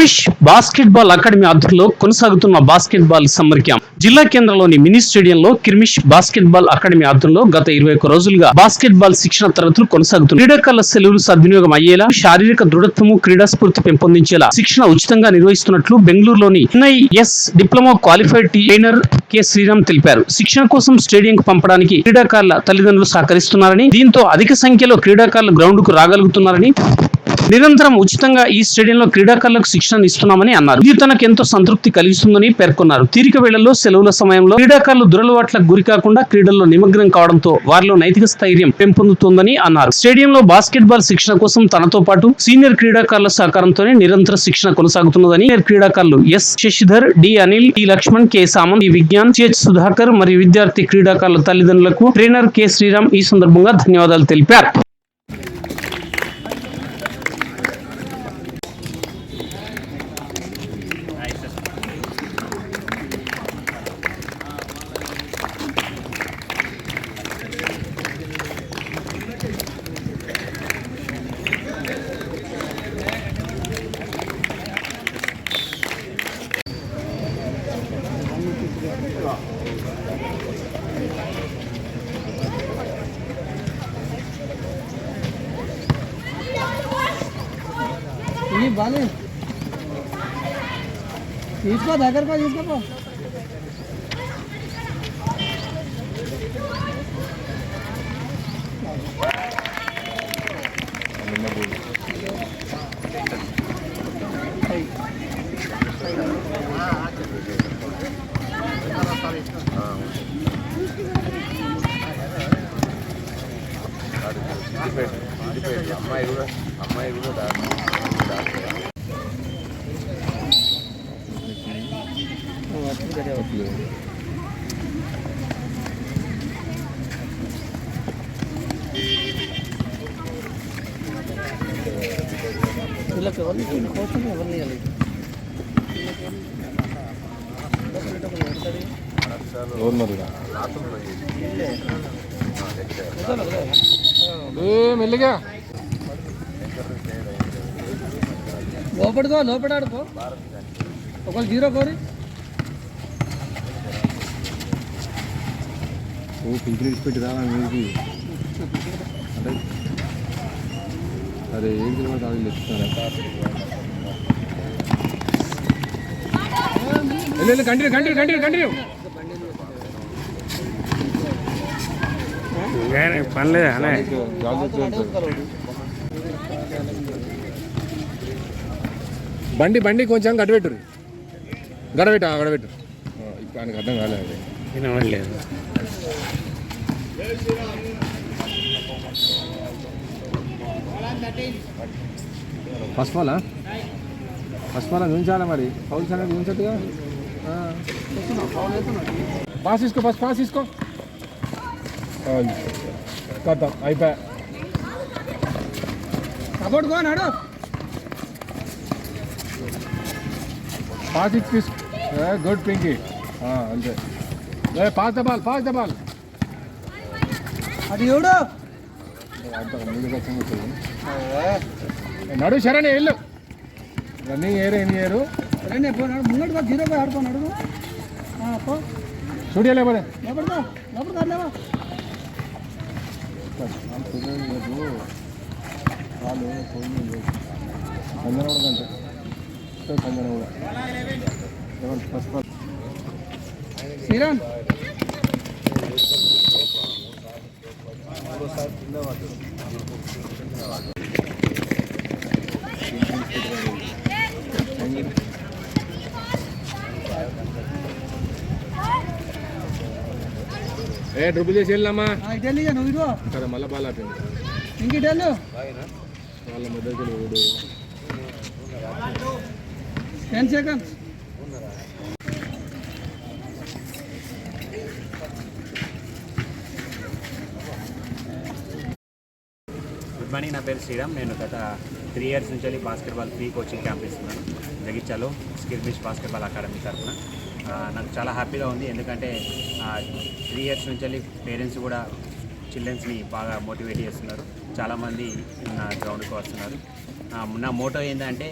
కిర్మిష్ basket ball academy ఆధ్వర్యంలో కొనసాగుతున్న basket ball summer camp జిల్లా కేంద్రంలోని మినీ స్టేడియంలో కిర్మిష్ బాస్కెట్ బాల్ అకాడమీ ఆధ్వర్యంలో గత ఇరవై ఒక్క రోజులుగా బాస్కెట్ బాల్ శిక్షణ తరగతులు కొనసాగుతున్నాయి. క్రీడాకారుల సెలవులు సద్వినియోగం అయ్యేలా శారీరక దృఢత్వము క్రీడా స్ఫూర్తి పెంపొందించేలా శిక్షణ ఉచితంగా నిర్వహిస్తున్నట్లు బెంగళూరులోని NIS diploma qualified trainer K Sriram తెలిపారు. శిక్షణ కోసం స్టేడియంకు పంపడానికి క్రీడాకారుల తల్లిదండ్రులు సహకరిస్తున్నారని దీంతో అధిక సంఖ్యలో క్రీడాకారులు గ్రౌండ్కు రాగలుగుతున్నారని నిరంతరం ఉచితంగా ఈ స్టేడియంలో క్రీడాకారులకు శిక్షణ ఇస్తున్నామని అన్నారు. ఇది తనకు ఎంతో సంతృప్తి కలిగిస్తుందని పేర్కొన్నారు. తీరిక వేళల్లో సెలవుల సమయంలో క్రీడాకారులు దురలవాట్లకు గురి కాకుండా క్రీడల్లో నిమగ్నం కావడంతో వారిలో నైతిక స్థైర్యం పెంపొందుతోందని అన్నారు. స్టేడియంలో బాస్కెట్ బాల్ శిక్షణ కోసం తనతో పాటు సీనియర్ క్రీడాకారుల సహకారంతోనే నిరంతర శిక్షణ కొనసాగుతున్నదని క్రీడాకారులు S. Sasidhar D. Anil T Lakshman K. Samanth E Vignan K Sudhakar మరియు విద్యార్థి క్రీడాకారుల తల్లిదండ్రులకు ట్రైనర్ కె. శ్రీరామ్ ఈ సందర్భంగా ధన్యవాదాలు తెలిపారు. ये बाले इसको धाकर को इसको को Thank you. అమ్మాయి కూడా అమ్మాయి కూడా డాక్టర్ వీళ్ళకి ఎవరిని కోసం ఎవరిని ఇవ్వాలి మెల్లిగా లోపడుకో లోపల ఆడుకో ఒకళ్ళు జీరో కోరి ఓ పింఛన్ ఇచ్చిపెట్టి రాలా మీకు అంటే అదే ఏం తెలియదు అది చెప్తున్నారా కంటిన్యూ కంటిన్యూ కంటిన్యూ కంటిన్యూ. పనిలేదా బండి బండి కొంచెం గడబెట్టు గడబెట్టు ఆ, గడబెట్టు. ఇప్పుడు అర్థం కాలేదు వినవట్లేదు ఫస్ట్ బాలా ఫస్ట్ మరి. ఫౌల్స్ అనేది చూపించట్టుగా పాస్ తీసుకో ఫస్ట్ పాస్ తీసుకో. కథ అయిపోయా సపోర్ట్ కో నాడు. పాస్ ఇచ్చి తీసుకో గుడ్ పింకీ అంతే. Pass the ball pass the ball అది ఎవడు? నడు శరణి వెళ్ళు. రన్నింగ్ ఏరు ఎన్ని ఏరు రండి పోనాడు ముంగడు జీరో పోయి ఆడుకోనాడు పో స్టూడియో లేకపోతే లోపడితో లోపల కాదులేవా వాళ్ళు సంజన కూడా కంటే సంజన కూడా ఎవరు ఫస్ట్ బాల్ శ్రీరామ్ ఏ డ్రిబుల్ చేసి వెళ్ళమ్మా ఇటు వెళ్ళి ఇక నువ్వు ఇటు సరే మళ్ళీ బాల్ ఆపింది ఇంకిటి వెళ్ళు. వాళ్ళ మధ్యకి టెన్ సెకండ్స్ గుడ్ మార్నింగ్ నా పేరు శ్రీరామ్. నేను గత త్రీ ఇయర్స్ నుంచి వెళ్ళి బాస్కెట్బాల్ ఫ్రీ కోచింగ్ క్యాంప్ ఇస్తున్నాను. జగిత్యాలో స్కిర్మిష్ బాస్కెట్బాల్ అకాడమీ తరఫున. నాకు చాలా హ్యాపీగా ఉంది. ఎందుకంటే త్రీ ఇయర్స్ నుంచి వెళ్ళి పేరెంట్స్ కూడా చిల్డ్రన్స్ని బాగా మోటివేట్ చేస్తున్నారు. చాలామంది నా గ్రౌండ్కి వస్తున్నారు. నా మోటో ఏంటంటే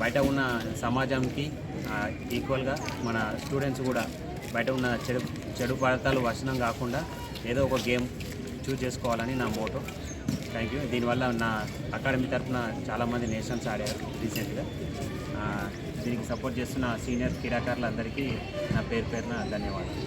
బయట ఉన్న సమాజంకి ఈక్వల్గా మన స్టూడెంట్స్ కూడా బయట ఉన్న చెడు చెడు పదార్థాలు వచనం కాకుండా ఏదో ఒక గేమ్ చూజ్ చేసుకోవాలని నా మోటో థ్యాంక్ యూ దీనివల్ల నా అకాడమీ తరఫున చాలామంది నేషన్స్ ఆడారు రీసెంట్గా దీనికి సపోర్ట్ చేస్తున్న సీనియర్ క్రీడాకారులందరికీ నా పేరు పేరున ధన్యవాదాలు.